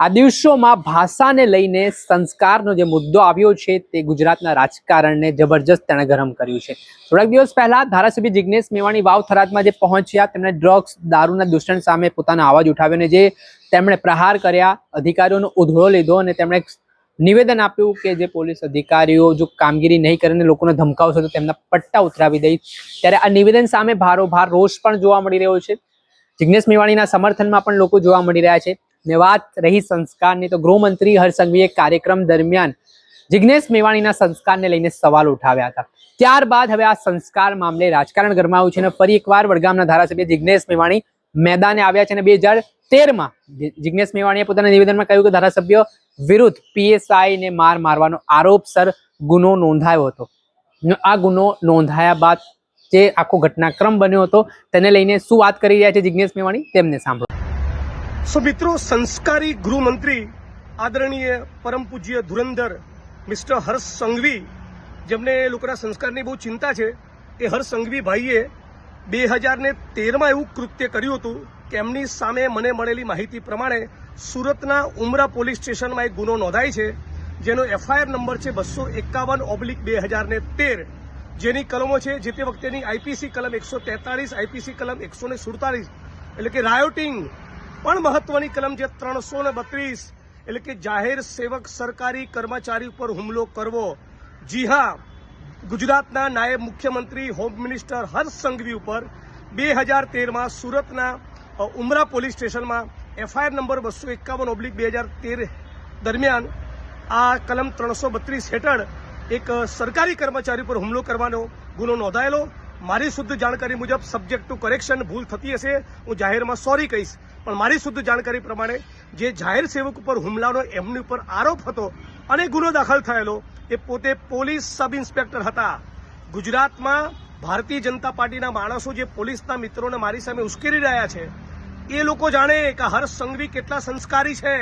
આ દિવસોમાં ભાષાને લઈને સંસ્કારનો જે મુદ્દો આવ્યો છે તે ગુજરાતના રાજકારણને જબરજસ્ત તેણે ગરમ કર્યું છે. થોડાક દિવસ પહેલા ધારાસભ્ય જિજ્ઞેશ મેવાણી વાવ થરાદમાં જે પહોંચ્યા, તેમણે ડ્રગ્સ, દારૂના દૂષણ સામે પોતાનો અવાજ ઉઠાવ્યો અને જે તેમણે પ્રહાર કર્યા, અધિકારીઓનો ઉધળો લીધો અને તેમણે નિવેદન આપ્યું કે જે પોલીસ અધિકારીઓ જો કામગીરી નહીં કરીને લોકોને ધમકાવશે તો તેમના પટ્ટા ઉતરાવી દઈ. ત્યારે આ નિવેદન સામે ભારોભાર રોષ પણ જોવા મળી રહ્યો છે. જિજ્ઞેશ મેવાણીના સમર્થનમાં પણ લોકો જોવા મળી રહ્યા છે. ને વાત રહી સંસ્કારની તો ગૃહમંત્રી હર્ષસંઘવીએ કાર્યક્રમ દરમિયાન જિજ્ઞેશ મેવાણીના સંસ્કારને લઈને સવાલ ઉઠાવ્યા હતા. ત્યારબાદ હવે આ સંસ્કાર મામલે રાજકારણ ગરમાયું છે અને ફરી એકવાર વડગામના ધારાસભ્ય જિજ્ઞેશ મેવાણી મેદાને આવ્યા છે અને બે હજાર તેરમાં જિજ્ઞેશ મેવાણીએ પોતાના નિવેદનમાં કહ્યું કે ધારાસભ્ય વિરુદ્ધ પીએસઆઈને માર મારવાનો આરોપસર ગુનો નોંધાયો હતો. આ ગુનો નોંધાયા બાદ જે આખો ઘટનાક્રમ બન્યો હતો તેને લઈને શું વાત કરી રહ્યા છે જિજ્ઞેશ મેવાણી? તેમને સાંભળો. સો મિત્રો, સંસ્કારી ગૃહમંત્રી આદરણીય પરમ પૂજ્ય ધુરંધર મિસ્ટર હર્ષ સંઘવી, જેમને લોકોના સંસ્કારની બહુ ચિંતા છે, એ હર્ષ સંઘવી ભાઈએ બે હજારને તેરમાં એવું કૃત્ય કર્યું હતું કે એમની સામે મને મળેલી માહિતી પ્રમાણે સુરતના ઉમરા પોલીસ સ્ટેશનમાં એક ગુનો નોંધાય છે, જેનો એફઆઈઆર નંબર છે બસો એકાવન ઓબ્લિક બે હજારને તેર, જેની કલમો છે જે તે વખતેની આઈપીસી કલમ એકસો તેતાળીસ, આઈપીસી કલમ એકસો સુડતાલીસ એટલે કે રાયોટિંગ પણ મહત્વની કલમ છે ત્રણસો ને બત્રીસ. એટલે કે જાહેર સેવક સરકારી કર્મચારી ઉપર હુમલો કરવો. જી હા, ગુજરાતના નાયબ મુખ્યમંત્રી, હોમ મિનિસ્ટર હર્ષ સંઘવી ઉપર બે હજાર તેરમાં સુરતના ઉમરા પોલીસ સ્ટેશનમાં એફઆઈઆર નંબર બસો એકાવન ઓબ્લિક બે હજાર તેર દરમિયાન આ કલમ ત્રણસો બત્રીસ હેઠળ એક સરકારી કર્મચારી પર હુમલો કરવાનો ગુનો નોંધાયેલો. મારી શુદ્ધ જાણકારી મુજબ સબ્જેક્ટ ટુ કરેક્શન ભૂલ થતી હશે, હું જાહેરમાં સોરી કહીશ. પણ મારી શુદ્ધ જાણકારી પ્રમાણે જે જાહેર સેવક ઉપર હુમલાનો એમની ઉપર આરોપ હતો અને ગુનો દાખલ થયેલો, એ પોતે પોલીસ સબ ઇન્સ્પેક્ટર હતા. ગુજરાતમાં ભારતીય જનતા પાર્ટીના માણસો જે પોલીસના મિત્રોને મારી સામે ઉશ્કેરી રહ્યા છે, એ લોકો જાણે કે હર્ષ સંઘવી કેટલા સંસ્કારી છે.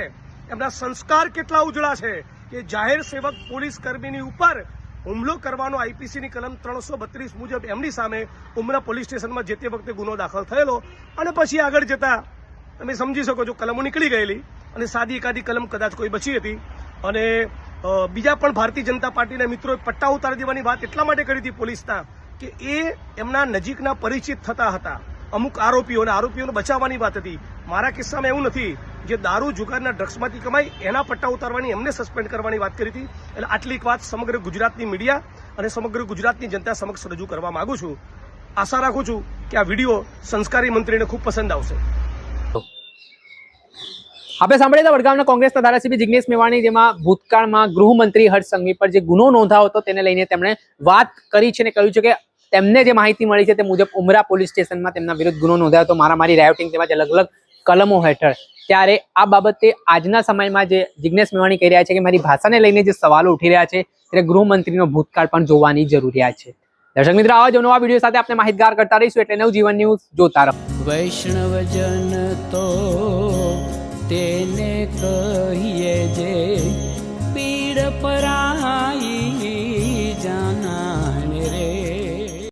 એમના સંસ્કાર કેટલા ઉજળા છે કે જાહેર સેવક પોલીસ કર્મીની ઉપર હુમલો કરવાનો આઈપીસીની કલમ ત્રણસો બત્રીસ મુજબ એમની સામે ઉમરા પોલીસ સ્ટેશનમાં જે તે વખતે ગુનો દાખલ થયેલો. અને પછી આગળ જતા તમે સમજી શકો છો કલમો નીકળી ગયેલી અને સાદી એકાદી કલમ કદાચ કોઈ બચી હતી. અને બીજા પણ ભારતીય જનતા પાર્ટીના મિત્રોએ પટ્ટા ઉતારી દેવાની વાત એટલા માટે કરી હતી પોલીસના કે એ એમના નજીકના પરિચિત થતા હતા. અમુક આરોપીઓને આરોપીઓને બચાવવાની વાત હતી. મારા કિસ્સામાં એવું નથી. જે દારૂ, જુગારના ડ્રગ્સમાંથી કમાઈ, એના પટ્ટા ઉતારવાની, એમને સસ્પેન્ડ કરવાની વાત કરી હતી. એટલે આટલી વાત સમગ્ર ગુજરાતની મીડિયા અને સમગ્ર ગુજરાતની જનતા સમક્ષ રજૂ કરવા માંગુ છું. આશા રાખું છું કે આ વીડિયો સંસ્કારી મંત્રીને ખૂબ પસંદ આવશે. આપણે સાંભળ્યા હતા વડગામના કોંગ્રેસના ધારાસભ્ય જિજ્ઞેશ મેવાણી, જેમાં ભૂતકાળમાં ગૃહમંત્રી હર્ષ સંઘવી પર જે ગુનો નોંધાયો હતો, તેને લઈને તેમણે વાત કરી છે અને કહ્યું છે કે તેમને જે માહિતી મળી છે તે મુજબ ઉમરા પોલીસ સ્ટેશનમાં તેમના વિરુદ્ધ ગુનો નોંધાયો હતો. મારામારી રાયોટિંગ તેમજ અલગ અલગ કલમો હેઠળ. ત્યારે આ બાબતે આજના સમયમાં જે જિજ્ઞેશ મેવાણી કહી રહ્યા છે કે મારી ભાષાને લઈને જે સવાલો ઉઠી રહ્યા છે, ત્યારે ગૃહમંત્રીનો ભૂતકાળ પણ જોવાની જરૂરિયાત છે. દર્શક મિત્રો, આવા જ નવા વીડિયો સાથે આપણે માહિતગાર કરતા રહીશું એટલે નવજીવન ન્યૂઝ જોતા રહો. વૈષ્ણવજન તો તેને કહીએ